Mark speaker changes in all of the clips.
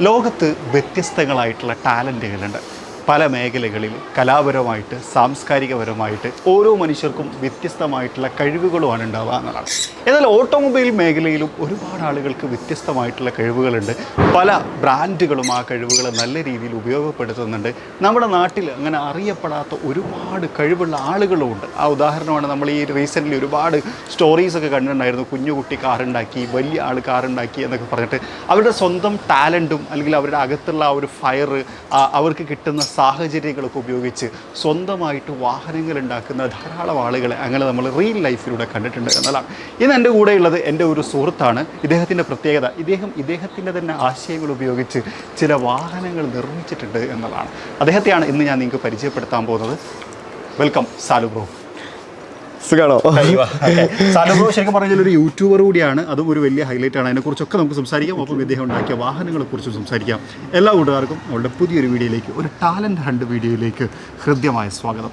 Speaker 1: ലോകത്ത് വ്യത്യസ്തങ്ങളായിട്ടുള്ള ടാലന്റുകളുണ്ട്. പല മേഖലകളിൽ കലാപരമായിട്ട് സാംസ്കാരികപരമായിട്ട് ഓരോ മനുഷ്യർക്കും വ്യത്യസ്തമായിട്ടുള്ള കഴിവുകളുമാണ് ഉണ്ടാവുക എന്നതാണ് എന്നാൽ ഓട്ടോമൊബൈൽ മേഖലയിലും ഒരുപാട് ആളുകൾക്ക് വ്യത്യസ്തമായിട്ടുള്ള കഴിവുകളുണ്ട്. പല ബ്രാൻഡുകളും ആ കഴിവുകൾ നല്ല രീതിയിൽ ഉപയോഗപ്പെടുത്തുന്നുണ്ട്. നമ്മുടെ നാട്ടിൽ അങ്ങനെ അറിയപ്പെടാത്ത ഒരുപാട് കഴിവുള്ള ആളുകളുമുണ്ട് ആ ഉദാഹരണമാണ് നമ്മൾ ഈ റീസെന്റ്ലി ഒരുപാട് സ്റ്റോറീസൊക്കെ കണ്ടിട്ടുണ്ടായിരുന്നു. കുഞ്ഞുകുട്ടി കാറുണ്ടാക്കി വലിയ ആൾ കാറുണ്ടാക്കി എന്നൊക്കെ പറഞ്ഞിട്ട്. അവരുടെ സ്വന്തം ടാലന്റും അല്ലെങ്കിൽ അവരുടെ അകത്തുള്ള ആ ഒരു ഫയർ അവർക്ക് കിട്ടുന്ന സാഹചര്യങ്ങളൊക്കെ ഉപയോഗിച്ച് സ്വന്തമായിട്ട് വാഹനങ്ങൾ ഉണ്ടാക്കുന്ന ധാരാളം ആളുകളെ അങ്ങനെ നമ്മൾ റിയൽ ലൈഫിലൂടെ കണ്ടിട്ടുണ്ട്. എന്നതാണ് ഇന്ന് എന്റെ കൂടെയുള്ളത് എന്റെ ഒരു സുഹൃത്താണ്. ഇദ്ദേഹത്തിന്റെ പ്രത്യേകത ഇദ്ദേഹം ഇദ്ദേഹത്തിന്റെ തന്നെ ആശയങ്ങൾ ഉപയോഗിച്ച് ചില വാഹനങ്ങൾ നിർമ്മിച്ചിട്ടുണ്ട് എന്നതാണ് അദ്ദേഹത്തെയാണ് ഇന്ന് ഞാൻ നിങ്ങൾക്ക് പരിചയപ്പെടുത്താൻ പോകുന്നത്. Welcome Salu bro.
Speaker 2: സുഖാണോ?
Speaker 1: സാലു ബ്രോ ശരിക്കും പറഞ്ഞാൽ ഒരു യൂട്യൂബർ കൂടിയാണ്. അതും ഒരു വലിയ ഹൈലൈറ്റ് ആണ്. അതിനെക്കുറിച്ചൊക്കെ നമുക്ക് സംസാരിക്കാം. ഒപ്പം ഇദ്ദേഹം ഉണ്ടാക്കിയ വാഹനങ്ങളെ കുറിച്ച് സംസാരിക്കാം. എല്ലാ കൂട്ടുകാർക്കും അവളുടെ പുതിയൊരു വീഡിയോയിലേക്ക് ഒരു ടാലന്റ് ഹണ്ട് വീഡിയോയിലേക്ക് ഹൃദ്യമായ സ്വാഗതം.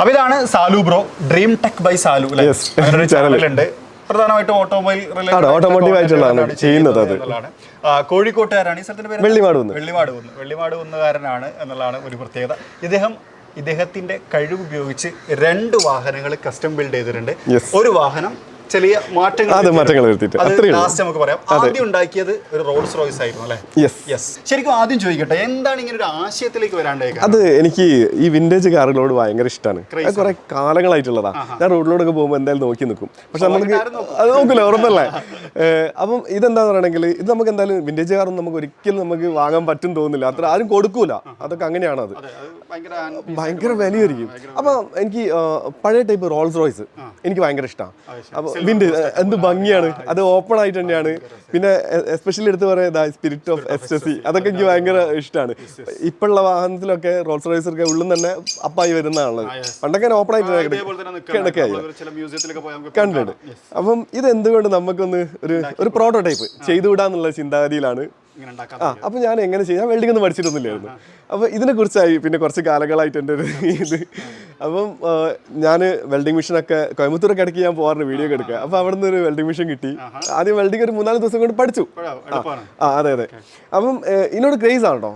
Speaker 1: അപ്പൊ ഇതാണ് Salu bro. Dream tech by Salu അല്ലേ? പ്രധാനമായിട്ടും ഓട്ടോമൊബൈൽ
Speaker 2: റിലേറ്റഡ് ഓട്ടോമോട്ടീവ് ആയിട്ടുള്ളതാണ് ചെയ്യുന്നത് അത്.
Speaker 1: കോഴിക്കോട്ടുകാരാണ്. ഈ സ്ഥലത്തിന്റെ പേര്
Speaker 2: വെള്ളിമാട്.
Speaker 1: വെള്ളിമാട് കുന്ന് വെള്ളിമാട് കുന്നുകാരനാണ് എന്നുള്ളതാണ് ഒരു പ്രത്യേകത. ഇദ്ദേഹം ഇദ്ദേഹത്തിന്റെ കഴിവ് ഉപയോഗിച്ച് രണ്ട് വാഹനങ്ങൾ കസ്റ്റം ബിൽഡ് ചെയ്തിട്ടുണ്ട്. ഒരു വാഹനം ചെറിയ മാറ്റങ്ങൾ
Speaker 2: അതെ, മാറ്റങ്ങൾ. വരുത്തിയിട്ട്.
Speaker 1: ലാസ്റ്റ് നമുക്ക് പറയാം. ആദ്യം ഉണ്ടാക്കിയത് ഒരു റോൾസ് റോയ്സ് ആയിരുന്നു അല്ലേ?
Speaker 2: യെസ്
Speaker 1: യെസ് ശരിക്കും ആദ്യം ചോദിക്കട്ടെ എന്താണ് ഇങ്ങനെ ഒരു ആശയത്തിലേക്ക് വരാണ്ടായ കാരണം?
Speaker 2: അത് എനിക്ക് ഈ വിന്റേജ് കാറുകളോട് ഭയങ്കര ഇഷ്ടമാണ് കുറെ കാലങ്ങളായിട്ടുള്ളതാ. ഞാൻ റോഡിലൂടെ പോകുമ്പോൾ എന്തായാലും നോക്കി നിൽക്കും. പക്ഷെ നമുക്ക് അത് നോക്കില്ല ഉറപ്പല്ലേ? അപ്പം ഇതെന്താന്ന് പറയണെങ്കിൽ ഇത് നമുക്ക് എന്തായാലും വിന്റേജ് കാറൊന്നും നമുക്ക് ഒരിക്കലും നമുക്ക് വാങ്ങാൻ പറ്റും തോന്നുന്നില്ല. അത്ര ആരും കൊടുക്കൂല. അതൊക്കെ അങ്ങനെയാണ് അത്.
Speaker 1: ഭയങ്കര
Speaker 2: വിലയായിരിക്കും അപ്പൊ എനിക്ക് പഴയ ടൈപ്പ് റോൾസ് റോയ്സ് എനിക്ക് ഭയങ്കര ഇഷ്ടമാണ് അപ്പൊ വിൻഡ് എന്ത് ഭംഗിയാണ്. അത് ഓപ്പൺ ആയിട്ട് തന്നെയാണ്. പിന്നെ എസ്പെഷ്യലി എടുത്ത് പറയുന്നത് സ്പിരിറ്റ് ഓഫ് എസ്റ്റസി അതൊക്കെ എനിക്ക് ഭയങ്കര ഇഷ്ടമാണ് ഇപ്പോഴുള്ള വാഹനത്തിലൊക്കെ റോൾസ് റോയ്സ് ഒക്കെ ഉള്ളിൽ തന്നെ അപ്പായി വരുന്നതാണുള്ളത്. പണ്ടൊക്കെ ഓപ്പൺ ആയിട്ട്. കിടക്കായി കണ്ടിട്ടുണ്ട്. അപ്പം ഇത് എന്തുകൊണ്ട് നമുക്കൊന്ന് ഒരു ഒരു പ്രോട്ടോടൈപ്പ് ചെയ്തുവിടാന്നുള്ള ചിന്താഗതിയിലാണ് ആ അപ്പൊ ഞാൻ എങ്ങനെ ചെയ്യാം? വെൽഡിംഗ് ഒന്നും പഠിച്ചിട്ടൊന്നുമില്ലായിരുന്നു. അപ്പൊ ഇതിനെ കുറിച്ചായി പിന്നെ കുറച്ച് കാലങ്ങളായിട്ട് എന്റെ ഒരു ഇത്. അപ്പം ഞാൻ വെൽഡിംഗ് മെഷീനൊക്കെ കോയമ്പത്തൂരൊക്കെ ഇടയ്ക്ക് ഞാൻ പോകാറുണ്ട് വീഡിയോ ഒക്കെ എടുക്കുക അപ്പൊ അവിടെ നിന്ന് ഒരു വെൽഡിംഗ് മെഷീൻ കിട്ടി. ആദ്യം വെൽഡിംഗ് ഒരു മൂന്നാൽ ദിവസം കൊണ്ട് പഠിച്ചു. ആ അതെ അതെ. അപ്പം ഇതിനോട് ക്രേസ് ആണ് കേട്ടോ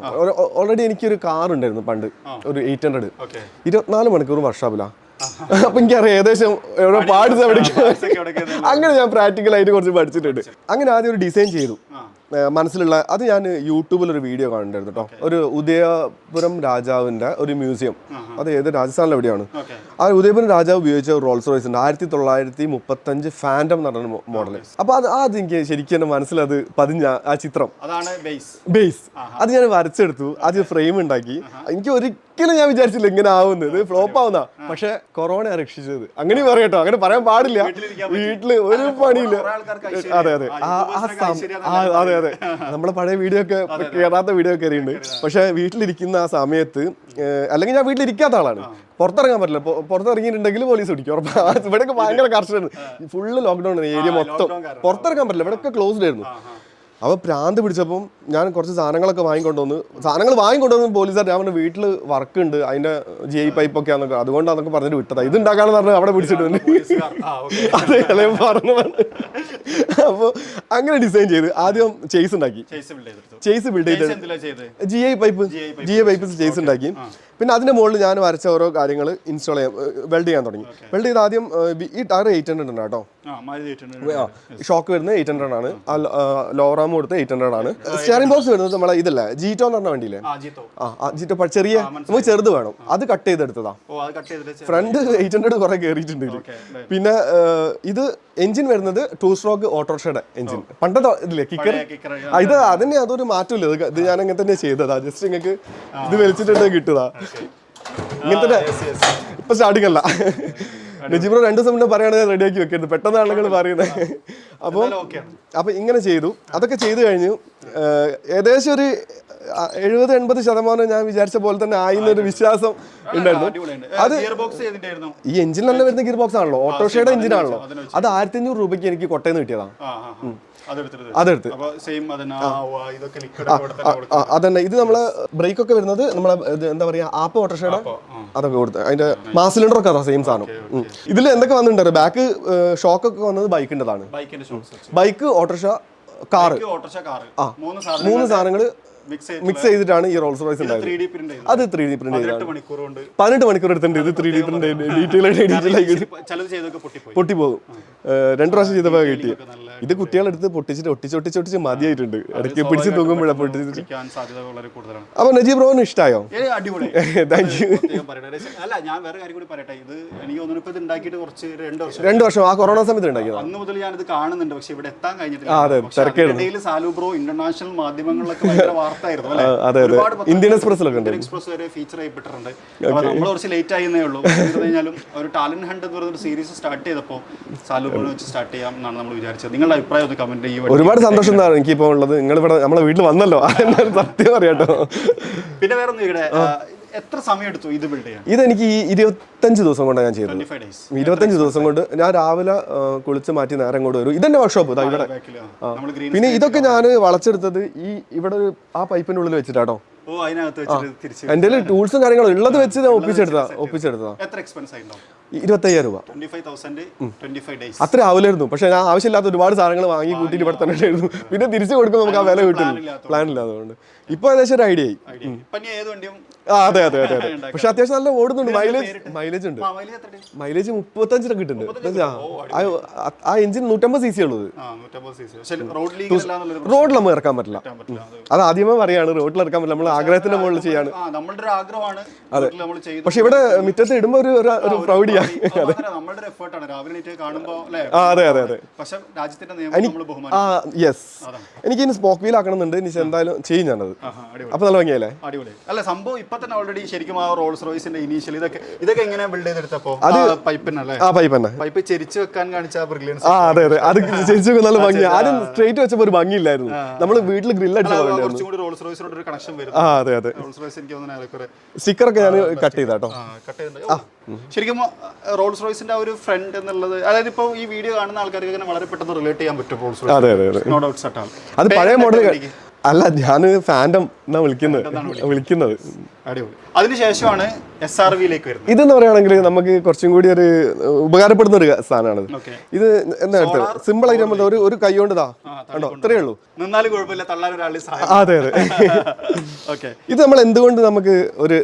Speaker 2: ഓൾറെഡി എനിക്കൊരു കാർ ഉണ്ടായിരുന്നു പണ്ട്. ഒരു എയ്റ്റ് ഹൺഡ്രഡ് ഇരുപത്തിനാല് മണിക്കൂർ വർഷാപ്പില്ല അപ്പൊ എനിക്കറിയാം ഏകദേശം എവിടെ പാടി അങ്ങനെ ഞാൻ പ്രാക്ടിക്കൽ ആയിട്ട് കുറച്ച് പഠിച്ചിട്ടുണ്ട്. അങ്ങനെ ആദ്യം ഒരു ഡിസൈൻ ചെയ്തു. മനസ്സിലുള്ള അത് ഞാൻ യൂട്യൂബിൽ ഒരു വീഡിയോ കാണുന്നുണ്ടായിരുന്നു കേട്ടോ ഒരു ഉദയപുരം രാജാവിന്റെ ഒരു മ്യൂസിയം. അത് ഏത് രാജസ്ഥാനിലെ എവിടെയാണ്? ആ ഉദയപുരം രാജാവ് ഉപയോഗിച്ച റോൾസ് റോയ്സ് ഉണ്ട്. ആയിരത്തി തൊള്ളായിരത്തി മുപ്പത്തഞ്ച് ഫാൻഡം എന്ന് പറഞ്ഞ മോഡൽ അപ്പൊ അത് അത് എനിക്ക് ശരിക്കും എന്റെ മനസ്സിലത് പതിഞ്ഞ ആ ചിത്രം.
Speaker 1: ബേസ്
Speaker 2: അത് ഞാൻ വരച്ചെടുത്തു. അത് ഫ്രെയിം ഉണ്ടാക്കി. എനിക്ക് ഒരിക്കലും ഞാൻ വിചാരിച്ചില്ല ഇങ്ങനെ ആവുന്നത് ഇത് ഫ്ലോപ്പ് ആവുന്ന പക്ഷെ കൊറോണ രക്ഷിച്ചത്. അങ്ങനെ പറയട്ടോ. അങ്ങനെ പറയാൻ പാടില്ല. വീട്ടിൽ ഒരു പണിയില്ല. അതെ അതെ. അതെ അതെ. നമ്മളെ പഴയ വീഡിയോ ഒക്കെ കേറാത്ത വീഡിയോ ഒക്കെ അറിയുണ്ട് പക്ഷെ വീട്ടിലിരിക്കുന്ന ആ സമയത്ത് അല്ലെങ്കിൽ ഞാൻ വീട്ടിലിരിക്കാത്ത ആളാണ്. പുറത്തിറങ്ങാൻ പറ്റില്ല. പുറത്തിറങ്ങിയിട്ടുണ്ടെങ്കിൽ പോലീസ് പിടിക്കും. ഉറപ്പാ. ഇവിടെയൊക്കെ ഭയങ്കര കർശനം ഫുള്ള് ലോക്ക്ഡൌൺ ഏരിയ മൊത്തം. പുറത്തിറങ്ങാൻ പറ്റില്ല. ഇവിടെയൊക്കെ ക്ലോസ്ഡ് ആയിരുന്നു. അപ്പോൾ പ്രാന്ത് പിടിച്ചപ്പം ഞാൻ കുറച്ച് സാധനങ്ങളൊക്കെ വാങ്ങിക്കൊണ്ടുവന്ന് സാധനങ്ങൾ വാങ്ങിക്കൊണ്ടുവന്ന് പോലീസുകാർ ഞാൻ പറഞ്ഞു വീട്ടിൽ വർക്ക് ഉണ്ട് അതിന്റെ ജി ഐ പൈപ്പ് ഒക്കെ ആണെന്നൊക്കെ. അതുകൊണ്ട് അതൊക്കെ പറഞ്ഞിട്ട് വിട്ടതാ. ഇത് ഉണ്ടാക്കാന്ന് പറഞ്ഞ് അവിടെ പിടിച്ചിട്ടുണ്ട്. അതെ അല്ലേ പറഞ്ഞു അപ്പോൾ അങ്ങനെ ഡിസൈൻ ചെയ്ത് ആദ്യം ചേസ് ഉണ്ടാക്കി.
Speaker 1: ചേസ് ബിൽഡ്
Speaker 2: ചെയ്ത് G I pipe G I pipe chassis ഉണ്ടാക്കി. പിന്നെ അതിന്റെ മുകളിൽ ഞാൻ വരച്ച ഓരോ കാര്യങ്ങൾ ഇൻസ്റ്റാൾ ചെയ്യാൻ വെൽഡ് ചെയ്യാൻ തുടങ്ങി. വെൽഡ് ചെയ്ത് ആദ്യം ഈ ടയർ എയ്റ്റ് ഹൺഡ്രഡ് ഉണ്ട് കേട്ടോ. ഷോക്ക് വരുന്നത് എയ്റ്റ് ഹൺഡ്രഡ് ആണ്. ലോറാം കൊടുത്ത് എയ്റ്റ് ഹൺഡ്രഡ് ആണ്. സ്റ്റിയറിംഗ് ബോക്സ് വരുന്നത് നമ്മളെ ഇതല്ല ജീറ്റോ എന്ന് പറഞ്ഞ വണ്ടിയില്ലേ?
Speaker 1: ആ
Speaker 2: ജീറ്റോ ചെറിയ നമുക്ക് ചെറുത് വേണം. അത് കട്ട് ചെയ്തെടുത്തതാ.
Speaker 1: ഓ അത് കട്ട് ചെയ്തിട്ട്
Speaker 2: ഫ്രണ്ട് എയ്റ്റ് ഹൺഡ്രഡ് കുറെ കയറിയിട്ടുണ്ട് പിന്നെ ഇത് എഞ്ചിൻ വരുന്നത് ടൂ സ്ട്രോക്ക് ഓട്ടോറിക്ഷയുടെ എഞ്ചിൻ. പണ്ടത്തെ ഇതില്ലേ കിക്കർ ഇത് അതന്നെ അതൊരു മാറ്റമില്ല ഇത് ഞാൻ അങ്ങനെ തന്നെ ചെയ്തതാ. ജസ്റ്റ് നിങ്ങൾക്ക് ഇത് വലിച്ചിട്ടുണ്ടെങ്കിൽ കിട്ടുക ഇങ്ങനത്തെ ഇപ്പൊ സ്റ്റാർട്ടിംഗ് അല്ല. നജീബ്രോ രണ്ടു ദിവസം മുന്നേ പറയുകയാണെങ്കിൽ റെഡിയാക്കി വെക്കരുത്. പെട്ടെന്ന് ആളുകൾ പറയുന്നത്. അപ്പോൾ
Speaker 1: ഓക്കെയാണ്
Speaker 2: അപ്പൊ ഇങ്ങനെ ചെയ്തു. അതൊക്കെ ചെയ്തു കഴിഞ്ഞു. ഏകദേശം ഒരു എഴുപത് എൺപത് ശതമാനം ഞാൻ വിചാരിച്ച പോലെ തന്നെ ആയിന്നൊരു വിശ്വാസം ഉണ്ടായിരുന്നു.
Speaker 1: അത്
Speaker 2: ഈ എഞ്ചിൻ തന്നെ വരുന്ന ഗിയർ ബോക്സ് ആണല്ലോ ഓട്ടോഷയുടെ എഞ്ചിൻ ആണല്ലോ. അത് ആയിരത്തി അഞ്ഞൂറ് രൂപയ്ക്ക് എനിക്ക് കൊട്ടയിൽ നിന്ന് കിട്ടിയതാണ് അതെടുത്ത്.
Speaker 1: അതന്നെ
Speaker 2: ഇത് നമ്മൾ ബ്രേക്ക് ഒക്കെ വരുന്നത് നമ്മളെ എന്താ പറയാ ആപ്പ് ഓട്ടോഷയുടെ അതൊക്കെ കൊടുത്ത്. അതിന്റെ മാസ് സിലിണ്ടർ ഒക്കെ അതാ സെയിം സാധനം. ഇതിൽ എന്തൊക്കെ വന്നിട്ടുണ്ട്? ബാക്ക് ഷോക്ക് ഒക്കെ വന്നത്
Speaker 1: ബൈക്കിന്റെതാണ്
Speaker 2: ബൈക്ക് ഓട്ടോഷ കാറ്
Speaker 1: മൂന്ന്
Speaker 2: സാധനങ്ങൾ
Speaker 1: മിക്സ് ചെയ്ത്
Speaker 2: മിക്സ് ചെയ്തിട്ടാണ് ഈ റോൾസ് റോയ്സ് ഉണ്ടായത്. അത് ത്രീ ഡി പ്രിന്റ് ചെയ്താണ് പതിനെട്ട് മണിക്കൂർ എടുത്തിട്ടുണ്ട്. ഇത് ത്രീ ഡി പ്രിന്റ് ഡീറ്റെയിൽ ആയിട്ട് ഡീറ്റെയിൽ പൊട്ടിപ്പോകും. രണ്ടു പ്രാവശ്യം ചെയ്തപ്പോൾ കിട്ടി.
Speaker 1: നല്ല
Speaker 2: ഇത് കുട്ടികളെടുത്ത് പൊട്ടിച്ചിട്ട് ഒട്ടിച്ച് ഒട്ടിച്ച് ഒട്ടിച്ച് മതിയായിട്ടുണ്ട്. ഇടയ്ക്ക് പിടിച്ച് തൂങ്ങുമ്പോഴാണ് പൊട്ടിച്ചിട്ട് അപ്പൊ നജീബ് ബ്രോന്
Speaker 1: ഇഷ്ടായോ? അടിപൊളി.
Speaker 2: താങ്ക് യു
Speaker 1: അല്ല ഞാൻ വേറെ കാര്യം കൂടി പറയട്ടെ. ഇത് എനിക്ക് തോന്നുന്നു ഇപ്പൊ ഇത് ഉണ്ടാക്കിയിട്ട് കുറച്ച് രണ്ട് വർഷം.
Speaker 2: രണ്ട് വർഷം. ആ കൊറോണ സമയത്ത് ഉണ്ടാക്കിയത്?
Speaker 1: അന്ന് മുതൽ ഞാൻ ഇത് കാണുന്നുണ്ട്. പക്ഷെ ഇവിടെ എത്താൻ കഴിഞ്ഞിട്ടില്ല. സാലു ബ്രോ ഇന്റർനാഷണൽ മാധ്യമങ്ങളിലൊക്കെ ഭയങ്കര വാർത്തയായിരുന്നു?
Speaker 2: അതെ, അതെ. ഇന്ത്യൻ എക്സ്പ്രസിലൊക്കെ ഉണ്ട്.
Speaker 1: എക്സ്പ്രസ് വരെ ഫീച്ചർ ചെയ്യപ്പെട്ടിട്ടുണ്ട്. അപ്പൊ നമ്മൾ കുറച്ച് ലേറ്റ് ആയിരുന്നേ ഉള്ളൂ. കഴിഞ്ഞാലും ഒരു ടാലന്റ് ഹണ്ട് എന്ന് പറയുന്ന ഒരു സീരീസ് സ്റ്റാർട്ട് ചെയ്തപ്പോൾ സാലു ബ്രോനെ വെച്ച് സ്റ്റാർട്ട് ചെയ്യാം എന്നാണ് നമ്മൾ വിചാരിച്ചത്. നിങ്ങളുടെ അഭിപ്രായം ഒന്ന് കമന്റ് ചെയ്യുക.
Speaker 2: ഒരുപാട് സന്തോഷം എന്നാണ് എനിക്കിപ്പോൾ ഉള്ളത്. നിങ്ങൾ ഇവിടെ നമ്മളെ വീട്ടിൽ വന്നല്ലോ. അതെന്നെ സത്യം അറിയാട്ടോ.
Speaker 1: പിന്നെ വേറെ ഒന്നും ഇവിടെ എത്ര സമയം എടുത്തു ഇത് ബിൽഡ് ചെയ്യാൻ?
Speaker 2: ഇതെനിക്ക് ഈ ഇരുപത്തഞ്ച് ദിവസം കൊണ്ട് ഞാൻ ചെയ്തത്. ഇരുപത്തഞ്ച് ദിവസം കൊണ്ട് ഞാൻ രാവിലെ കുളിച്ച് മാറ്റി നേരം കൊണ്ട് വരും. ഇതെന്നെ വർക്ക്ഷോപ്പ് ഇവിടെ. പിന്നെ ഇതൊക്കെ ഞാൻ വളച്ചെടുത്തത് ഈ ഇവിടെ ആ പൈപ്പിന്റെ ഉള്ളിൽ വെച്ചിട്ടാട്ടോ.
Speaker 1: ഓ അതിനകത്ത് വെച്ചിട്ട് തിരിച്ച്
Speaker 2: എന്റെ കയ്യിൽ ടൂൾസും കാര്യങ്ങളും ഉള്ളത് വെച്ച് ഞാൻ ഒപ്പിച്ചെടുത്താ ഒപ്പിച്ചെടുത്തതാ.
Speaker 1: എത്ര എക്സ്പെൻസ് ആയിട്ടുണ്ടാവും?
Speaker 2: ഇരുപത്തയ്യായിരം രൂപ. അത്ര ആവില്ലായിരുന്നു. പക്ഷെ ഞാൻ ആവശ്യമില്ലാത്ത ഒരുപാട് സാധനങ്ങൾ വാങ്ങി കൂട്ടിയിട്ട് ഇവിടെ തന്നെ ഉണ്ടായിരുന്നു. പിന്നെ തിരിച്ചു കൊടുക്കുമ്പോൾ നമുക്ക് ആ വില കിട്ടില്ല
Speaker 1: പ്ലാൻ
Speaker 2: പ്ലാൻ അതുകൊണ്ട് ഇപ്പൊ ഏകദേശം ഒരു ഐഡിയ ആയി. ആ അതെ അതെ അതെ അതെ. പക്ഷെ അത്യാവശ്യം നല്ല ഓടുന്നുണ്ട്. മൈലേജ് മൈലേജ് ഉണ്ട്. മൈലേജ് മുപ്പത്തഞ്ചിനൊക്കെ കിട്ടുന്നുണ്ട്. ആ- എഞ്ചിൻ നൂറ്റമ്പത് സി സി ഉള്ളത്
Speaker 1: ആ, 150 cc. പക്ഷെ റോഡ് ലീഗ് അല്ലാന്നുള്ളൊരു
Speaker 2: റോഡിൽ നമുക്ക് ഇറക്കാൻ പറ്റില്ല.
Speaker 1: അത്
Speaker 2: അത് ആദ്യമേ പറയാണ് റോഡിൽ ഇറക്കാൻ പറ്റില്ല. നമ്മൾ ആഗ്രഹത്തിന്റെ മുകളിൽ ചെയ്യാണ്.
Speaker 1: നമ്മളുടെ ഒരു ആഗ്രഹമാണ് നമ്മൾ ചെയ്തു
Speaker 2: പക്ഷെ ഇവിടെ മുറ്റത്ത് ഇടുമ്പോ ഒരു ഒരു- ഒരു
Speaker 1: ഭയങ്കര നമ്മളുടെ ഒരു എഫേർട്ടാണ് രാവിലെ കാണുമ്പോൾ
Speaker 2: അതെ അതെ അതെ.
Speaker 1: പക്ഷെ രാജ്യത്തിന്റെ നിയമം
Speaker 2: യെസ് എനിക്ക് ഇനി സ്പോക്ക് വീൽ ആക്കണമെന്നുണ്ട്. ഇനി എന്തായാലും ചെയ്യും ഞാനത്. അപ്പൊ നല്ല ഭംഗിയല്ലേ?
Speaker 1: അടിപൊളി. അല്ല സംഭവം ഇപ്പൊ തന്നെ ഓൾറെഡി ശരിക്കും ആ റോൾസ് റോയ്സിന്റെ ഇനീഷ്യൽ ഇതൊക്കെ ഇതൊക്കെ എങ്ങനെ ബിൽഡ് ചെയ്തെടുത്തപ്പോ? പൈപ്പിനല്ലേ
Speaker 2: ആ പൈപ്പ് തന്നെ.
Speaker 1: പൈപ്പ് ചെരിച്ചു വെക്കാൻ കാണിച്ച ബ്രില്യൻസ്
Speaker 2: ആ അതെ അതെ. അത് ശരിക്കും നല്ല ഭംഗി ആദ്യം സ്ട്രേറ്റ് വെച്ചപ്പോ ഒരു ഭംഗിയില്ലായിരുന്നു. നമ്മൾ വീട്ടിൽ ഗ്രില്ല് അടിച്ചു
Speaker 1: റോൾസ് റോയ്സിനോട് ഒരു കണക്ഷൻ വരും
Speaker 2: ആ അതെ അതെ.
Speaker 1: റോൾസ് റോയ്സ് എനിക്ക് തോന്നുന്നു
Speaker 2: സ്റ്റിക്കറൊക്കെ ഞാൻ കട്ട് ചെയ്താട്ടോ.
Speaker 1: കട്ട് ചെയ്തിട്ടുണ്ട്. ശരിക്കും റോൾസ് റോയ്സിന്റെ ആ ഒരു ഫ്രണ്ട് എന്നുള്ളത് അതായത് ഇപ്പോൾ ഈ വീഡിയോ കാണുന്ന ആൾക്കാർക്ക് വളരെ പെട്ടെന്ന് റിലേറ്റ് ചെയ്യാൻ പറ്റും റോൾസ്
Speaker 2: അതെ അതെ അതെ. അത് പഴയ മോഡൽ അല്ല ഞാൻ ഫാൻഡം എന്നാ വിളിക്കുന്നത്. വിളിക്കുന്നത്.
Speaker 1: അതിനുശേഷമാണ് എസ് ആർ വിയിലേക്ക് വരുന്നത്.
Speaker 2: ഇതെന്ന് പറയുകയാണെങ്കിൽ നമുക്ക് കുറച്ചും കൂടി ഒരു ഉപകാരപ്പെടുന്ന ഒരു
Speaker 1: സാധനമാണ്.
Speaker 2: ഇത് എന്താ സിമ്പിൾ ആയിട്ട് നമ്മൾ ഒരു ഒരു കൈ കൊണ്ട് ഇതാ. കണ്ടോ? ഇത്രയേ ഉള്ളൂ.
Speaker 1: നിന്നാലും കുഴപ്പമില്ല തള്ളാൻ സഹായം.
Speaker 2: അതെ അതെ.
Speaker 1: ഓക്കെ.
Speaker 2: ഇത് നമ്മൾ എന്തുകൊണ്ട് നമുക്ക് ഒരു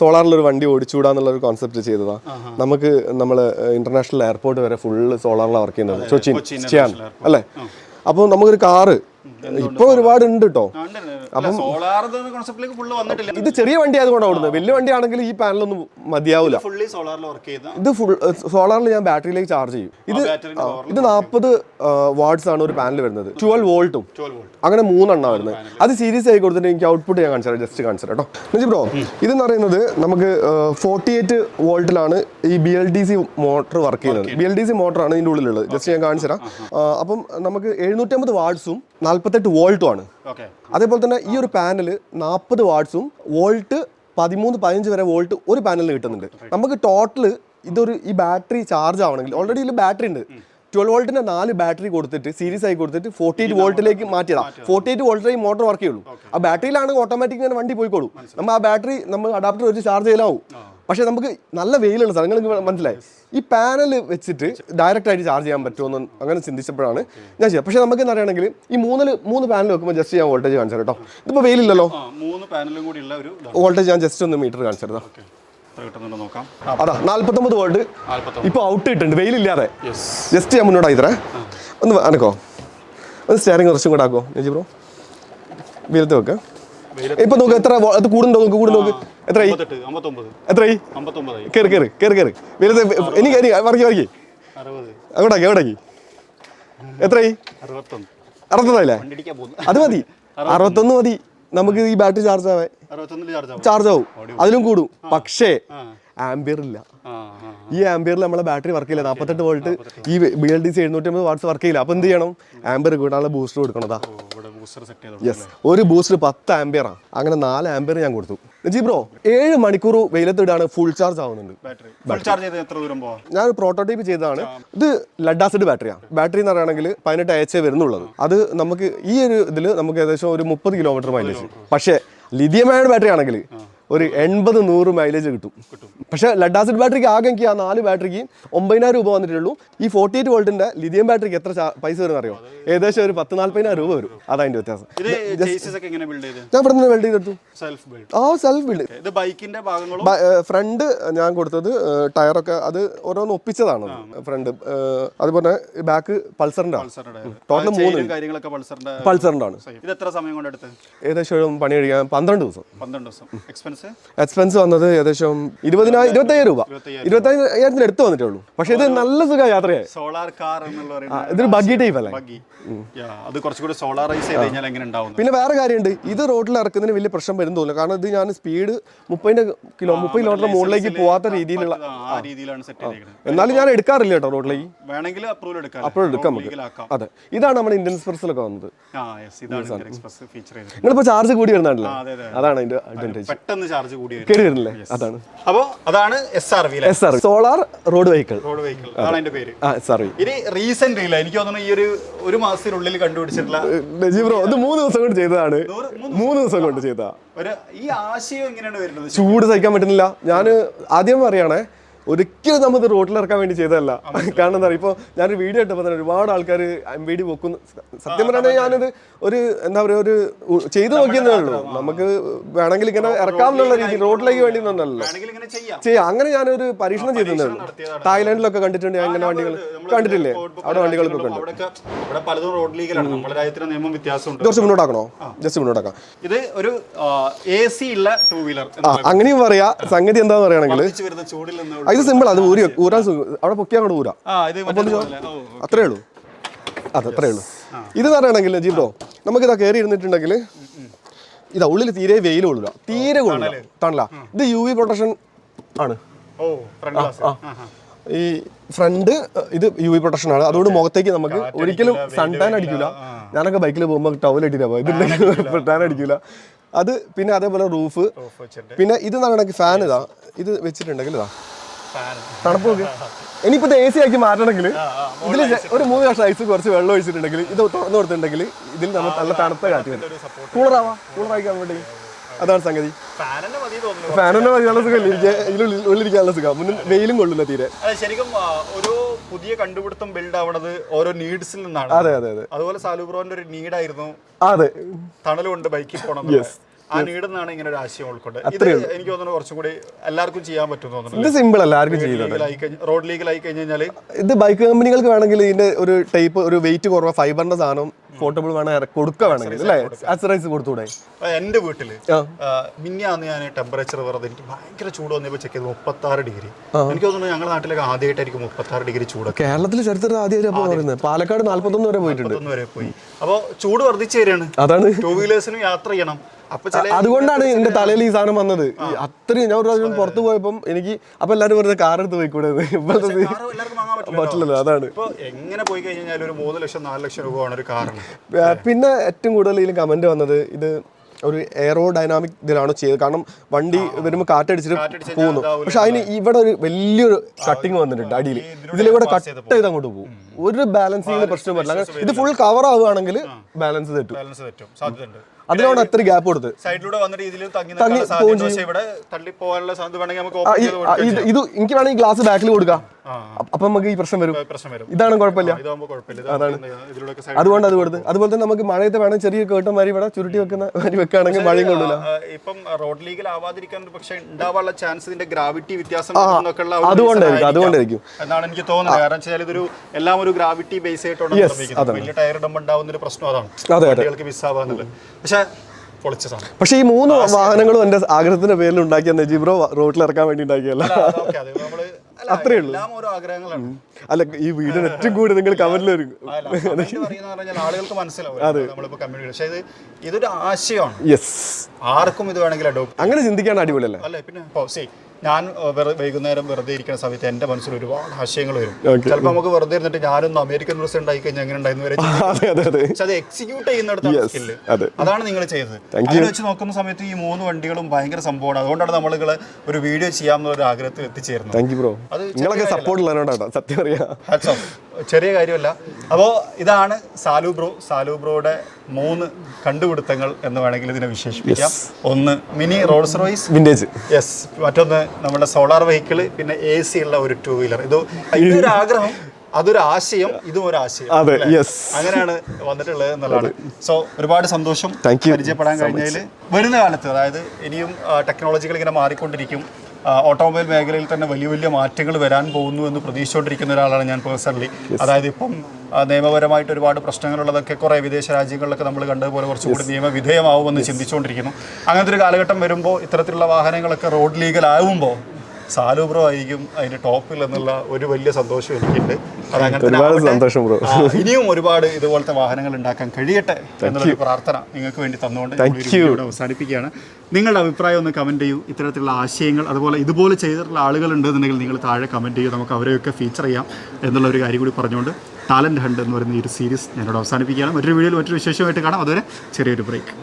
Speaker 2: സോളാറിൽ ഒരു വണ്ടി ഓടിച്ചുകൂടാന്നുള്ള ഒരു കോൺസെപ്റ്റ് ചെയ്തതാ നമുക്ക് നമ്മൾ ഇന്റർനാഷണൽ എയർപോർട്ട് വരെ ഫുള്ള് സോളാറിലാണ് വർക്ക് ചെയ്യുന്നത്. കൊച്ചിൻ ചെയ്യാൻ അല്ലേ? അപ്പോൾ നമുക്കൊരു കാറ്. ഇപ്പോൾ ഒരുപാട് ഉണ്ട് കേട്ടോ
Speaker 1: സോളാർ കോൺസെപ്റ്റിലേക്ക് ഫുള്ള് വന്നിട്ടില്ല.
Speaker 2: ഇത് ചെറിയ വണ്ടി ആയതുകൊണ്ട് ഓടുന്നത് വലിയ വണ്ടി ആണെങ്കിൽ ഈ പാനലൊന്നും മതിയാവില്ല
Speaker 1: ഫുള്ളി സോളാറിൽ വർക്ക്
Speaker 2: ഇത് ഫുൾ സോളാറിൽ ഞാൻ ബാറ്ററിയിലേക്ക് ചാർജ് ചെയ്യും. ഇത് ഇത് നാൽപ്പത് വാട്ട്സ് ആണ് ഒരു പാനൽ വരുന്നത്. ട്വൽവ് വോൾട്ടും അങ്ങനെ മൂന്നെണ്ണം വരുന്നത്. അത് സീരീസ് ആയി കൊടുത്തിട്ട് എനിക്ക് ഔട്ട്പുട്ട് ഞാൻ കാണിച്ചു തരാം ജസ്റ്റ് കാണിച്ചു കേട്ടോ. നജി ബ്രോ ഇതെന്ന് പറയുന്നത് നമുക്ക് ഫോർട്ടി എയ്റ്റ് വോൾട്ടിലാണ് ഈ B L D C motor work ചെയ്യുന്നത്. ബി എൽ ഡി സി മോട്ടറാണ് ഇതിന്റെ ഉള്ളിലുള്ളത്. ജസ്റ്റ് ഞാൻ കാണിച്ചു തരാം അപ്പം നമുക്ക് എഴുന്നൂറ്റമ്പത് വാട്ട്സും നാൽപ്പത്തെട്ട് വോൾട്ടും ആണ്. അതേപോലെ തന്നെ ഈ ഒരു പാനൽ നാൽപ്പത് വാട്ട്സും വോൾട്ട് പതിമൂന്ന് പതിനഞ്ച് വരെ വോൾട്ട് ഒരു പാനലിന് കിട്ടുന്നുണ്ട്. നമുക്ക് ടോട്ടൽ ഇതൊരു ഈ ബാറ്ററി ചാർജ് ആവണമെങ്കിൽ ഓൾറെഡി ഇതിൽ ബാറ്ററി ഉണ്ട്. ട്വൽവ് വോൾട്ടിന്റെ നാല് ബാറ്ററി കൊടുത്തിട്ട് സീരീസ് ആയി കൊടുത്തിട്ട് ഫോർട്ടി എയ്റ്റ് വോൾട്ടിലേക്ക് മാറ്റിയതാ. ഫോർട്ടി എയ്റ്റ് വോൾട്ടിലേക്ക് മോട്ടോർ വർക്ക് ചെയ്യുള്ളൂ. ആ ബാറ്ററിയിലാണ് ഓട്ടോമാറ്റിക് ഇങ്ങനെ വണ്ടി പോയിക്കോളൂ. നമ്മൾ ആ ബാറ്ററി നമ്മൾ അഡാപ്റ്റർ വെച്ച് ചാർജ് ചെയ്യലാവും പക്ഷെ നമുക്ക് നല്ല വെയിലുണ്ട് സാർ നിങ്ങൾക്ക് മനസ്സിലായി? ഈ പാനൽ വെച്ചിട്ട് ഡയറക്റ്റ് ആയിട്ട് ചാർജ് ചെയ്യാൻ പറ്റുമോ എന്ന് അങ്ങനെ ചിന്തിച്ചപ്പോഴാണ് ഞാൻ ചെയ്യാം പക്ഷേ നമുക്ക് എന്താ ഈ മൂന്നിൽ മൂന്ന് പാനൽ വെക്കുമ്പോൾ ജസ്റ്റ് ഞാൻ വോൾട്ടേജ് കാണിച്ചു തരാം കേട്ടോ. ഇതിപ്പോൾ വെയിലില്ലല്ലോ?
Speaker 1: മൂന്ന് പാനലും കൂടി ഉള്ള ഒരു
Speaker 2: വോൾട്ടേജ് ഞാൻ ജസ്റ്റ് ഒന്ന് മീറ്റർ കാണിച്ചു തരാം
Speaker 1: നോക്കാം.
Speaker 2: അതാ നാല്പത്തൊമ്പത് വോൾട്ട്
Speaker 1: ഇപ്പൊ
Speaker 2: ഇപ്പോൾ ഔട്ട് ഇട്ടുണ്ട് വെയിലില്ലാതെ ജസ്റ്റ് ഞാൻ മുന്നോട്ട് ആയിത്തരേ ഒന്ന് അനക്കോ? ഒന്ന് സ്റ്റാരിങ് കുറച്ചും കൂടെ ആക്കോ നജി ബ്രോ? വെയിലത്ത് വെക്കാം. ഇപ്പൊ നോക്ക് എത്ര അത് കൂടുന്നുണ്ടോ നോക്ക് കൂടുന്നു നോക്ക്. എത്രയായി?
Speaker 1: അമ്പത്തെട്ട് അമ്പത്തൊമ്പത്.
Speaker 2: എത്രയായി?
Speaker 1: അമ്പത്തൊമ്പതായി.
Speaker 2: കയറി കയറി കയറി കയറി വെയിലത്ത് എനിക്ക് എനിക്ക് മറിക്കി മറിക്കി
Speaker 1: അറുപത്.
Speaker 2: അങ്ങോട്ടാക്കി അങ്ങോട്ടാക്കി. എത്രയായി?
Speaker 1: അറുപത്തൊന്ന്.
Speaker 2: അറുപത്തൊന്നല്ലേ അത് മതി. അറുപത്തൊന്ന്. മതി. നമുക്ക് ഈ ബാറ്ററി ചാർജ് ആവാൻ.
Speaker 1: ചാർജ് ആവും.
Speaker 2: അതിലും കൂടും. പക്ഷേ
Speaker 1: ആംബിയറില്ല
Speaker 2: ഈ ആംബിയറിൽ നമ്മളെ ബാറ്ററി വർക്ക് ചെയ്യില്ല. നാൽപ്പത്തെട്ട് വോൾട്ട് ഈ ബി എൽ ഡി സി എഴുന്നൂറ്റി അമ്പത് വാട്ട്സ് വർക്ക് ചെയ്യില്ല. അപ്പോൾ എന്ത് ചെയ്യണം? ആംബിയർ കൂടാനുള്ള ബൂസ്റ്റർ കൊടുക്കണതാ
Speaker 1: ബൂസ്റ്റർ സെറ്റ്
Speaker 2: ഒരു ബൂസ്റ്റർ പത്ത് ആംബിയർ ആണ് അങ്ങനെ നാല് ആംബിയർ ഞാൻ കൊടുത്തു. ജി ബ്രോ ഏഴ് മണിക്കൂർ വെയിലത്തിടാണ് ഫുൾ ചാർജ് ആവുന്നുണ്ട്.
Speaker 1: ബാറ്ററി ഫുൾ ചാർജ് ചെയ്ത് എത്ര ദൂരം പോവാം?
Speaker 2: ഞാൻ പ്രോട്ടോടൈപ്പ് ചെയ്തതാണ്. ഇത് ലഡ് ആസിഡ് ബാറ്ററിയാണ് ബാറ്ററി എന്ന് പറയുകയാണെങ്കിൽ പതിനെട്ട് എച്ച് വരുന്നുള്ളത്. അത് നമുക്ക് ഈ ഒരു ഇതിൽ നമുക്ക് ഏകദേശം ഒരു മുപ്പത് കിലോമീറ്റർ മൈലേജ് പക്ഷേ ലിഥിയം അയൺ ബാറ്ററി ആണെങ്കിൽ ഒരു എൺപത് നൂറ് മൈലേജ് കിട്ടും. പക്ഷെ ലെഡ് ആസിഡ് ബാറ്ററിക്ക് ആകെ എനിക്ക് ആ നാല് ബാറ്ററിക്ക് ഒമ്പതിനായിരം രൂപ വന്നിട്ടുള്ളൂ. ഈ ഫോർട്ടി എയ്റ്റ് വോൾട്ടിന്റെ ലിഥിയം ബാറ്ററിക്ക് എത്ര പൈസ വരും അറിയോ? ഏകദേശം ഒരു പത്ത് നാല്പതിനായിരം രൂപ വരും. അതാണ് വ്യത്യാസം. ഞാൻ ഇവിടെ നിന്ന് വെൽഡ് ചെയ്തെടുത്തു ആ സെൽഫ് ബിൽഡ്
Speaker 1: ബൈക്കിന്റെ
Speaker 2: ഫ്രണ്ട് ഞാൻ കൊടുത്തത് ടയറൊക്കെ അത് ഓരോന്ന് ഒപ്പിച്ചതാണ്. ഫ്രണ്ട് അതുപോലെ ബാക്ക് പൾസറിന്റെ ടോട്ടൽ മൂന്ന്
Speaker 1: പൾസറിന്റെ
Speaker 2: ആണ്. ഏകദേശം പണി കഴിക്കാൻ പന്ത്രണ്ട് ദിവസം.
Speaker 1: പന്ത്രണ്ട് ദിവസം. Expense
Speaker 2: expense? വന്നത് ഏകദേശം ഇരുപതിനായിരം ഇരുപത്തയ്യായിരം രൂപ. ഇരുപത്തയ്യായിരത്തിന് അടുത്ത് വന്നിട്ടേ ഉള്ളൂ പക്ഷേ ഇത് നല്ല സുഖ യാത്രയായി.
Speaker 1: സോളാർ കാർ എന്നുള്ള
Speaker 2: ഇതൊരു ബഗ്ഗി ടൈപ്പ് അല്ലേ?
Speaker 1: അത് കുറച്ചുകൂടി സോളാറൈസ് ചെയ്ത് കഴിഞ്ഞാൽ എങ്ങനെ ഉണ്ടാവും
Speaker 2: പിന്നെ വേറെ കാര്യമുണ്ട്. ഇത് റോഡിൽ ഇറക്കുന്നതിന് വലിയ പ്രശ്നം വരും തോന്നുന്നു. കാരണം ഇത് ഞാൻ സ്പീഡ് മുപ്പതിന്റെ കിലോ മുപ്പത് കിലോമീറ്റർ മുകളിലേക്ക് പോവാത്ത രീതിയിലുള്ള എന്നാലും ഞാൻ എടുക്കാറില്ല കേട്ടോ റോഡിലേക്ക്
Speaker 1: വേണമെങ്കിൽ അപ്രൂവൽ എടുക്കാം
Speaker 2: അപ്രൂവൽ എടുക്കാം നമുക്ക്. അതെ. ഇതാണ് നമ്മുടെ ഇന്ത്യൻ എക്സ്പ്രസിലൊക്കെ വന്നത്. നിങ്ങളിപ്പോൾ ചാർജ് കൂടി വരുന്നുണ്ടല്ലോ.
Speaker 1: അതെ, അതെ.
Speaker 2: അതാണ് അതിന്റെ അഡ്വാന്റേജ്
Speaker 1: പെട്ടെന്ന് ചാർജ് കൂടി
Speaker 2: കേടി വരുന്നില്ലേ? അതാണ്.
Speaker 1: അപ്പോൾ അതാണ് S R V
Speaker 2: S R solar road vehicle
Speaker 1: road vehicle അതാണ് അതിന്റെ പേര്.
Speaker 2: ആ എസ് ആർ വി
Speaker 1: ഇനി റീസെന്റ് എനിക്ക് തോന്നുന്നു ഈ ഒരു ഒരു മാസത്തിനുള്ളിൽ കണ്ടുപിടിച്ചിട്ടുള്ള
Speaker 2: ബ്രോ ഇത് മൂന്ന് ദിവസം കൊണ്ട് ചെയ്തതാണ്. മൂന്ന് ദിവസം. കൊണ്ട് ചെയ്തതാ
Speaker 1: ഒരു ഈ ആശയം എങ്ങനെയാണ് വരുന്നത്?
Speaker 2: ചൂട് സഹിക്കാൻ പറ്റുന്നില്ല. ഞാൻ ആദ്യം പറയണേ ഒരിക്കലും നമ്മൾ റോഡിൽ ഇറക്കാൻ വേണ്ടി ചെയ്തതല്ല. കാരണം എന്താ പറയുക ഇപ്പോൾ ഞാനൊരു വീഡിയോ ഇട്ടപ്പോൾ തന്നെ ഒരുപാട് ആൾക്കാർ എം വി ഡി വെക്കുന്നു. സത്യം പറഞ്ഞാൽ ഞാനിത് ഒരു എന്താ പറയുക ഒരു ചെയ്തു നോക്കിയെന്നേ ഉള്ളൂ. നമുക്ക് വേണമെങ്കിൽ ഇങ്ങനെ ഇറക്കാം എന്നുള്ള രീതി റോഡിലേക്ക് വേണ്ടി
Speaker 1: നിന്നല്ലോ ചെയ്യാം.
Speaker 2: അങ്ങനെ ഞാനൊരു പരീക്ഷണം ചെയ്തതേ ഉള്ളൂ. തായ്ലാൻഡിലൊക്കെ കണ്ടിട്ടുണ്ട്. അങ്ങനെ വണ്ടികൾ കണ്ടിട്ടില്ലേ? അവിടെ വണ്ടികളൊക്കെ ഉണ്ട്
Speaker 1: ജസ്റ്റ്
Speaker 2: കുറച്ച് മുന്നോട്ടാക്കണോ ജസ്റ്റ് മുന്നോട്ടാക്കാം.
Speaker 1: ഇത് ഒരു എ സി ഉള്ള ടൂ വീലർ
Speaker 2: അങ്ങനെയും പറയാ. സംഗതി എന്താന്ന് പറയുകയാണെങ്കിൽ ഇത് സിമ്പിൾ അത് ഊരി ഊരാൻ അവിടെ പൊക്കിയാൽ അങ്ങോട്ട് ഊരാ. അത്രേ ഉള്ളൂ. അതെ അത്രേ ഉള്ളൂ. ഇത് പറയണമെങ്കിൽ ജീബ്രോ നമുക്ക് ഇതാ കയറി ഇരുന്നിട്ടുണ്ടെങ്കിൽ ഇതാ ഉള്ളിൽ തീരെ വെയിൽ കൊള്ളില്ല തീരെ കൊള്ളില്ല തണല. ഇത് യു വി പ്രൊട്ടക്ഷൻ ആണ്. ഈ ഫ്രണ്ട് ഇത് യു വി പ്രൊട്ടക്ഷൻ ആണ്. അതുകൊണ്ട് മുഖത്തേക്ക് നമുക്ക് ഒരിക്കലും സൺ ടാൻ അടിക്കില്ല ഞാനൊക്കെ ബൈക്കിൽ പോകുമ്പോൾ ടവൽ ഇട്ടിട്ടാ പോയത് ഇതില്ലെങ്കിൽ ടാൻ അടിക്കില്ല അത് പിന്നെ അതേപോലെ റൂഫ് പിന്നെ ഇത് നടക്കണമെങ്കിൽ ഫാൻ ഇതാ. ഇത് വെച്ചിട്ടുണ്ടെങ്കിൽ ഇതാ. തണുപ്പ് നോക്ക്. ഇനിയിപ്പോ എ സി ആക്കി മാറ്റണമെങ്കിൽ ഇതിൽ ഒരു മൂന്ന് വർഷം ഐസ് കുറച്ച് വെള്ളം ഒഴിച്ചിട്ടുണ്ടെങ്കിൽ ഇത് തുറന്നു കൊടുത്തിട്ടുണ്ടെങ്കിൽ ഇതിൽ നമ്മൾ നല്ല തണുത്ത കാറ്റ് വരും. കൂളറാവാ കൂളറായിക്കാൻ വേണ്ടി. അതാണ് സംഗതി.
Speaker 1: ഫാനിന്റെ മതി
Speaker 2: നല്ല സുഖം ഉള്ളിരിക്കാനുള്ള സുഖം. മുന്നിൽ വെയിലും കൊള്ളില്ല തീരെ.
Speaker 1: ശരിക്കും ഒരു പുതിയ കണ്ടുപിടുത്തം ബിൽഡ് ആവണത് ഓരോ നീഡ്സിൽ നിന്നാണ്.
Speaker 2: അതെ അതെ അതെ.
Speaker 1: അതുപോലെ സാലുബ്രോന്റെ ഒരു നീഡായിരുന്നു
Speaker 2: അതെ.
Speaker 1: തണലുകൊണ്ട് ബൈക്കിൽ പോകണം ആ നീഡിൽ ഇങ്ങനെ ഒരു ആശയം ഉൾക്കൊണ്ട്. ഇത് എനിക്ക് തോന്നുന്നു കുറച്ചും കൂടി എല്ലാവർക്കും ചെയ്യാൻ പറ്റും തോന്നുന്നു
Speaker 2: ഇത് സിമ്പിൾ അല്ല ആർക്കും
Speaker 1: കഴിഞ്ഞ റോഡ് ലീഗലായി കഴിഞ്ഞ് കഴിഞ്ഞാൽ
Speaker 2: ഇത് ബൈക്ക് കമ്പനികൾക്ക് വേണമെങ്കിൽ ഇതിന്റെ ഒരു ടൈപ്പ് ഒരു വെയിറ്റ് കുറവ്. ഫൈബറിന്റെ സാധനം പോർട്ടബിൾ വേണം കൊടുക്ക കൊടുക്കുക വേണമെങ്കിൽ അല്ലേ? അക്സറൈസ് കൊടുത്തൂടെ?
Speaker 1: എന്റെ
Speaker 2: വീട്ടിൽ.
Speaker 1: മിന്നാന്ന് ഞാൻ ടെമ്പറേച്ചർ വെറുതെ എനിക്ക് ഭയങ്കര ചൂട് വന്നപ്പോൾ ചെക്ക് ചെയ്ത് മുപ്പത്തി ആറ് ഡിഗ്രി എനിക്ക് തോന്നുന്നു ഞങ്ങളുടെ നാട്ടിലൊക്കെ ആദ്യമായിട്ടായിരിക്കും മുപ്പത്തി ആറ് ഡിഗ്രി ചൂട്.
Speaker 2: കേരളത്തിൽ ചരിത്രത്തിൽ ആദ്യമായിട്ട് പറയുന്നത്. പാലക്കാട് നാല്പത്തൊന്ന് വരെ പോയിട്ടുണ്ട്.
Speaker 1: വരെ പോയി. അപ്പോൾ ചൂട് വർദ്ധിച്ചു വരികയാണ്.
Speaker 2: അതാണ്.
Speaker 1: ടൂ വീലേഴ്സിനും യാത്ര ചെയ്യണം.
Speaker 2: അതുകൊണ്ടാണ് എന്റെ തലയിൽ ഈ സാധനം വന്നത്. അത്രയും ഞാൻ ഒരു പ്രാവശ്യം പുറത്തു പോയപ്പം എനിക്ക് അപ്പൊ എല്ലാരും വെറുതെ കാർ എടുത്ത് പോയിക്കൂടെ പറ്റില്ലല്ലോ. അതാണ്.
Speaker 1: എങ്ങനെ പോയി കഴിഞ്ഞാൽ ഒരു മൂന്ന് ലക്ഷം നാല് ലക്ഷം രൂപ ആണ് ഒരു കാറിന്.
Speaker 2: പിന്നെ ഏറ്റവും കൂടുതൽ ഇതിൽ കമന്റ് വന്നത് ഇത് ഒരു എയറോ ഡൈനാമിക് ഇതിലാണോ ചെയ്തത്. കാരണം വണ്ടി വരുമ്പോൾ കാറ്റടിച്ചിട്ട്
Speaker 1: കാറ്റടിച്ച്
Speaker 2: പോകുന്നു. പക്ഷെ അതിന് ഇവിടെ ഒരു വലിയൊരു കട്ടിങ് വന്നിട്ടുണ്ട് അടിയിൽ. ഇതിലൂടെ കട്ട് ചെയ്ത് അങ്ങോട്ട് പോകും. ഒരു ബാലൻസിങ്ങിന് പ്രശ്നം പറ്റില്ല ഇത് ഫുൾ കവർ ആവുകയാണെങ്കിൽ ബാലൻസ് തെറ്റും. അതിനോട് എത്ര ഗ്യാപ്പ് കൊടുത്ത്.
Speaker 1: സൈഡിലൂടെ വന്ന രീതിയിൽ തങ്ങി ഇവിടെ തള്ളി പോകാനുള്ള സാധ്യത വേണമെങ്കിൽ നമുക്ക്
Speaker 2: ഇത് എനിക്ക് വേണമെങ്കിൽ ഗ്ലാസ് ബാക്കിൽ കൊടുക്കാം. അപ്പൊ നമുക്ക് ഈ പ്രശ്നം വരും. ഇതാണ് കുഴപ്പമില്ല?
Speaker 1: അതാണ്.
Speaker 2: അതുകൊണ്ട് അത് കൊടുത്ത്. അതുപോലെ തന്നെ നമുക്ക് മഴയത്തെ വേണം ചെറിയ കേട്ടം മാതിരി ഇവിടെ ചുരുട്ടി വെക്കുന്ന മാതിരി വെക്കുകയാണെങ്കിൽ മഴയും കൊണ്ടില്ല
Speaker 1: ഇപ്പം റോഡ് ലീഗിൽ ആവാതിരിക്കാൻ പക്ഷേ ഉണ്ടാവാനുള്ള ചാൻസ് ഇതിന്റെ ഗ്രാവിറ്റി വ്യത്യാസം
Speaker 2: അതുകൊണ്ടായിരിക്കും അതുകൊണ്ടായിരിക്കും
Speaker 1: എന്നാണ് എനിക്ക് തോന്നുന്നത്. കാരണം വെച്ചാൽ ഇതൊരു എല്ലാം ഒരു ഗ്രാവിറ്റി ബേസ് ആയിട്ടാണ് വലിയ ടയർ ഇടുമ്പോൾ ഉണ്ടാവുന്ന ഒരു പ്രശ്നം അതാണ്. മിസ് മിസ്സാവാന്നുള്ളത് പക്ഷെ പൊളിച്ച
Speaker 2: പക്ഷേ ഈ മൂന്ന് വാഹനങ്ങളും എന്റെ ആഗ്രഹത്തിന്റെ പേരിൽ ഉണ്ടാക്കിയ നജീബ്രോ റോഡിൽ ഇറക്കാൻ വേണ്ടി ഉണ്ടാക്കിയല്ല
Speaker 1: അത്രേ ഉള്ളു അല്ല, എല്ലാം ഓരോ ആഗ്രഹങ്ങളാണ്.
Speaker 2: അല്ല ഈ വീടിന് ഏറ്റവും കൂടുതൽ നിങ്ങൾ കമന്റിൽ വരും
Speaker 1: ആളുകൾക്ക് മനസ്സിലാവും. ഇതൊരു ആശയമാണ്.
Speaker 2: യെസ്
Speaker 1: ആർക്കും ഇത് വേണമെങ്കിൽ അഡോപ്റ്റ്
Speaker 2: അങ്ങനെ ചിന്തിക്കാൻ അടിപൊളിയല്ലേ?
Speaker 1: അല്ലേ പിന്നെ ഞാൻ വൈകുന്നേരം വെറുതെ ഇരിക്കുന്ന സമയത്ത് എന്റെ മനസ്സിൽ ഒരുപാട് ആശയങ്ങൾ വരും. ചിലപ്പോൾ നമുക്ക് വെറുതെ ഇരുന്നിട്ട് ഞാനൊന്ന് അമേരിക്കൻ പ്രസിഡന്റ് ആയി കഴിഞ്ഞാൽ എങ്ങനെ ഉണ്ടായിരുന്നു വരെ പക്ഷെ അത് എക്സിക്യൂട്ട് ചെയ്യുന്നിടത്താണ്
Speaker 2: Yes,
Speaker 1: അതാണ് നിങ്ങൾ ചെയ്തത്. അങ്ങനെ വെച്ച് നോക്കുന്ന സമയത്ത് ഈ മൂന്ന് വണ്ടികളും ഭയങ്കര സംഭവമാണ്. അതുകൊണ്ടാണ് നമ്മൾ ഒരു വീഡിയോ ചെയ്യാമെന്ന ഒരു ആഗ്രഹത്തിൽ എത്തിച്ചേരുന്നത്.
Speaker 2: സപ്പോർട്ട് സത്യം
Speaker 1: ചെറിയ കാര്യമല്ല. അപ്പോൾ ഇതാണ് സാലു ബ്രോ. സാലു ബ്രോയുടെ മൂന്ന് കണ്ടുപിടുത്തങ്ങൾ എന്ന് വേണമെങ്കിൽ ഇതിനെ വിശേഷിപ്പിക്കാം. ഒന്ന് mini Rolls Royce.
Speaker 2: Vintage
Speaker 1: yes മറ്റൊന്ന് നമ്മുടെ സോളാർ വെഹിക്കിൾ പിന്നെ എ സി ഉള്ള ഒരു ടൂ വീലർ ഇത് ഇതൊരു ആഗ്രഹം അതൊരു ആശയം ഇതും ഒരു ആശയം.
Speaker 2: അതെ യെസ്
Speaker 1: അങ്ങനെയാണ് വന്നിട്ടുള്ളത് എന്നുള്ളതാണ്. സോ ഒരുപാട് സന്തോഷം പരിചയപ്പെടാൻ കഴിഞ്ഞതിൽ വരുന്ന കാലത്ത് അതായത് ഇനിയും ടെക്നോളജികൾ ഇങ്ങനെ മാറിക്കൊണ്ടിരിക്കും. ഓട്ടോമൊബൈൽ മേഖലയിൽ തന്നെ വലിയ വലിയ മാറ്റങ്ങൾ വരാൻ പോകുന്നു എന്ന് പ്രതീക്ഷിച്ചുകൊണ്ടിരിക്കുന്ന ഒരാളാണ് ഞാൻ പേഴ്സണലി. അതായത് ഇപ്പം നിയമപരമായിട്ട് ഒരുപാട് പ്രശ്നങ്ങളുള്ളതൊക്കെ കുറേ വിദേശ രാജ്യങ്ങളിലൊക്കെ നമ്മൾ കണ്ടതുപോലെ കുറച്ചുകൂടി നിയമവിധേയമാവുമെന്ന് ചിന്തിച്ചുകൊണ്ടിരിക്കുന്നു. അങ്ങനത്തെ ഒരു കാലഘട്ടം വരുമ്പോൾ ഇത്തരത്തിലുള്ള വാഹനങ്ങളൊക്കെ റോഡ് ലീഗൽ ആവുമ്പോൾ സാലുബ്രോ ആയിരിക്കും അതിന്റെ ടോപ്പിൽ എന്നുള്ള ഒരു വലിയ സന്തോഷം എനിക്കുണ്ട്. അത്
Speaker 2: സന്തോഷം ബ്രോ.
Speaker 1: ഇനിയും ഒരുപാട് ഇതുപോലത്തെ വാഹനങ്ങൾ ഉണ്ടാക്കാൻ കഴിയട്ടെ എന്നുള്ളൊരു പ്രാർത്ഥന നിങ്ങൾക്ക് വേണ്ടി തന്നുകൊണ്ട് ഇവിടെ അവസാനിപ്പിക്കുകയാണ്. നിങ്ങളുടെ അഭിപ്രായം ഒന്ന് കമന്റ് ചെയ്യൂ. ഇത്തരത്തിലുള്ള ആശയങ്ങൾ അതുപോലെ ഇതുപോലെ ചെയ്തിട്ടുള്ള ആളുകൾ ഉണ്ടെന്നുണ്ടെങ്കിൽ നിങ്ങൾ താഴെ കമന്റ് ചെയ്യൂ. നമുക്ക് അവരെയൊക്കെ ഫീച്ചർ ചെയ്യാം എന്നുള്ള ഒരു കാര്യം കൂടി പറഞ്ഞുകൊണ്ട് ടാലന്റ് ഹണ്ട് എന്ന് പറയുന്ന ഈ ഒരു സീരീസ് ഞാനിവിടെ അവസാനിപ്പിക്കുകയാണ്. മറ്റൊരു വീഡിയോയിൽ മറ്റൊരു വിശേഷമായിട്ട് കാണാം. അതുവരെ ചെറിയൊരു ബ്രേക്ക്